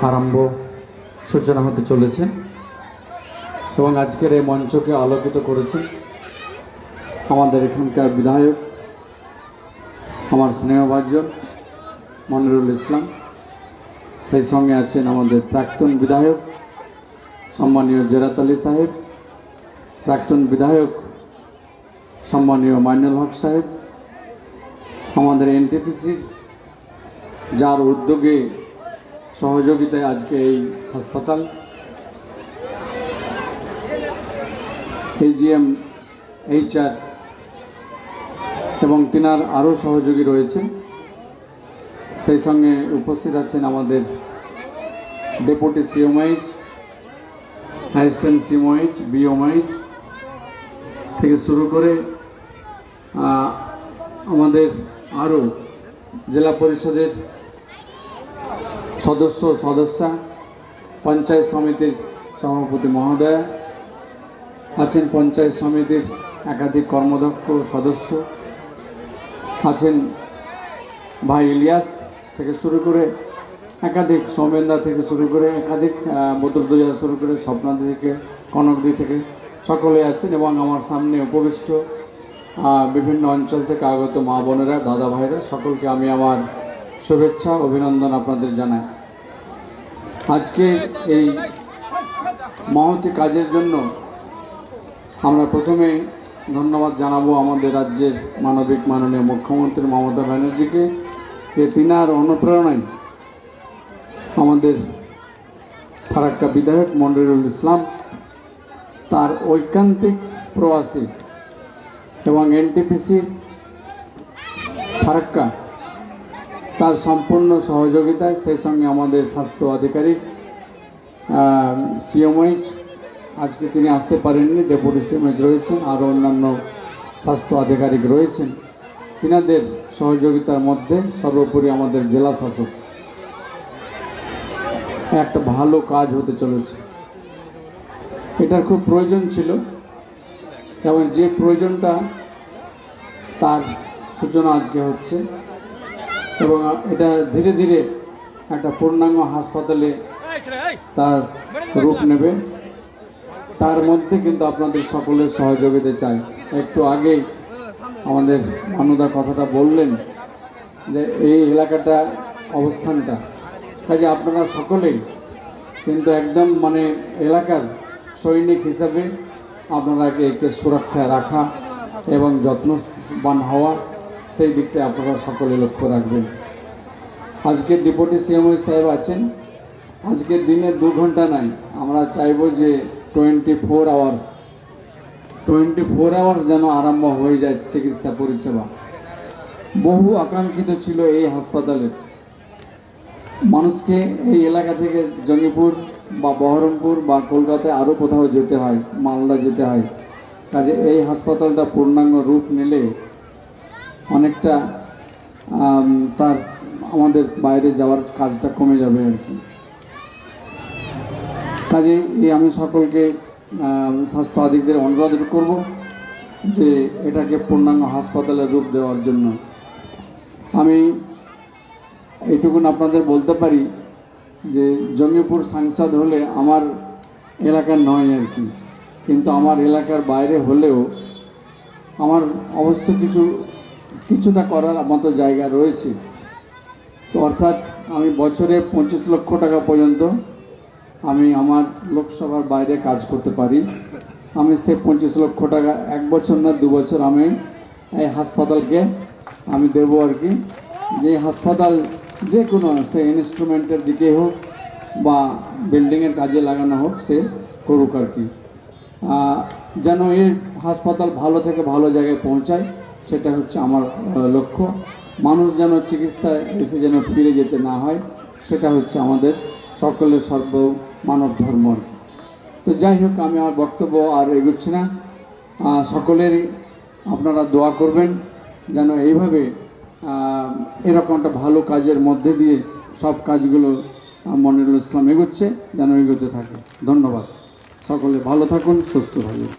আরম্ভ সূচনা হতে চলেছে এবং আজকের এই মঞ্চকে আলোকিত করেছে আমাদের এখানকার বিধায়ক, আমার স্নেহভাজন মনিরুল ইসলাম। সেই সঙ্গে আছেন আমাদের প্রাক্তন বিধায়ক, সম্মানীয় জেরাত আলী সাহেব, প্রাক্তন বিধায়ক, সম্মানীয় মাইনুল হক সাহেব, আমাদের এনটিপিসি যার উদ্যোগে সহযোগিতায় আজকে এই হাসপাতাল। এজিএম এইচআর এবং তিনার আরও সহযোগী রয়েছেন। সেই সঙ্গে উপস্থিত আছেন আমাদের ডেপুটি সিওমাইজ অ্যাসিস্ট্যান্ট সিওমাইজ বিওমাইজ থেকে শুরু করে আমাদের আরও জেলা পরিষদের সদস্য সদস্যা, পঞ্চায়েত সমিতির সভাপতি মহোদয়া, আছেন পঞ্চায়েত সমিতির একাধিক কর্মদক্ষ সদস্য, আছেন ভাই ইলিয়াস থেকে শুরু করে একাধিক সৌমেন্দা থেকে শুরু করে একাধিক বদরদুজা শুরু করে স্বপ্নাদি থেকে, কনকদি থেকে সকলে আছেন এবং আমার সামনে উপবিষ্ট বিভিন্ন অঞ্চল থেকে আগত মা বোনেরা, দাদা ভাইরা, সকলকে আমি আমার শুভেচ্ছা, অভিনন্দন আপনাদের জানাই। আজকে এই মহতি কাজের জন্য আমরা প্রথমে ধন্যবাদ জানাব আমাদের রাজ্যের মানবিক মাননীয় মুখ্যমন্ত্রী মমতা ব্যানার্জিকে, যে তিনার অনুপ্রেরণায় আমাদের ফারাক্কা বিধায়ক মন্ডিরুল ইসলাম তার ঐকান্তিক প্রবাসী এবং এনটিপিসি ফারাক্কা তার সম্পূর্ণ সহযোগিতায়, সেই সঙ্গে আমাদের স্বাস্থ্য আধিকারিক সিএমআইস আজকে তিনি আসতে পারেননি, ডেপুটি সিএমএইচ রয়েছেন, আরও অন্যান্য স্বাস্থ্য আধিকারিক রয়েছেন। তিনাদের সহযোগিতার মধ্যে সর্বোপরি আমাদের জেলা শাসক। একটা ভালো কাজ হতে চলেছে। এটার খুব প্রয়োজন ছিল, এবং যে প্রয়োজনটা তার সূচনা আজকে হচ্ছে এবং এটা ধীরে ধীরে একটা পূর্ণাঙ্গ হাসপাতালে তার রূপ নেবে। তার মধ্যে কিন্তু আপনাদের সকলের সহযোগিতা চাই। একটু আগেই আমাদের মানুদা কথাটা বললেন যে এই এলাকাটা, অবস্থানটা। কাজে আপনারা সকলেই কিন্তু একদম মানে এলাকার সৈনিক হিসাবে আপনারা একে সুরক্ষায় রাখা এবং যত্নবান হওয়া সেই দিকটা আপনারা সকলে লক্ষ্য রাখবেন। আজকে ডিপুটি সিএম সাহেব আছেন। আজকের দিনে দু ঘণ্টা নাই। আমরা চাইব যে twenty four hours twenty four hours যেন আরম্ভ হয়ে যায় চিকিৎসা পরিষেবা। বহু আকাঙ্ক্ষিত ছিল এই হাসপাতালের মানুষকে এই এলাকা থেকে জঙ্গিপুর বা বহরমপুর বা কলকাতায় আরও কোথাও যেতে হয়, মালদা যেতে হয়। কাজে এই হাসপাতালটা পূর্ণাঙ্গ রূপ নিলে অনেকটা তার, আমাদের বাইরে যাওয়ার কাজটা কমে যাবে আর কি। কাজে আমি সকলকে স্বাস্থ্য আধিকদের অনুরোধ করব যে এটাকে পূর্ণাঙ্গ হাসপাতালে রূপ দেওয়ার জন্য। আমি এইটুকুন আপনাদের বলতে পারি যে জঙ্গিপুর সাংসদ হলে আমার এলাকার নয় আর কি। কিন্তু আমার এলাকার বাইরে হলেও আমার অবশ্য কিছু কিছুটা করার মতো জায়গা রয়েছে। তো অর্থাৎ আমি বছরে পঁচিশ লক্ষ টাকা পর্যন্ত আমি আমার লোকসভার বাইরে কাজ করতে পারি। আমি সে পঁচিশ লক্ষ টাকা এক বছর না দু বছর আমি এই হাসপাতালকে আমি দেবো আর কি। যে হাসপাতাল যে কোনো সে ইনস্ট্রুমেন্টের দিকে হোক বা বিল্ডিংয়ের কাজে লাগানো হোক সে করুক আর কি। যেন এই হাসপাতাল ভালো থেকে ভালো জায়গায় পৌঁছায়। সেটা হচ্ছে আমার লক্ষ্য। মানুষ যেন চিকিৎসায় এসে যেন ফিরে যেতে না হয়, সেটা হচ্ছে আমাদের সকলের সর্ব মানব ধর্ম। তো যাই হোক, আমি আমার বক্তব্য আর এগোচ্ছি না। সকলেরই আপনারা দোয়া করবেন যেন এইভাবে এরকম একটা ভালো কাজের মধ্যে দিয়ে সব কাজগুলো মনিরুল ইসলাম এগোচ্ছে, যেন এগোতে থাকে। ধন্যবাদ। সকলে ভালো থাকুন, সুস্থ থাকুন।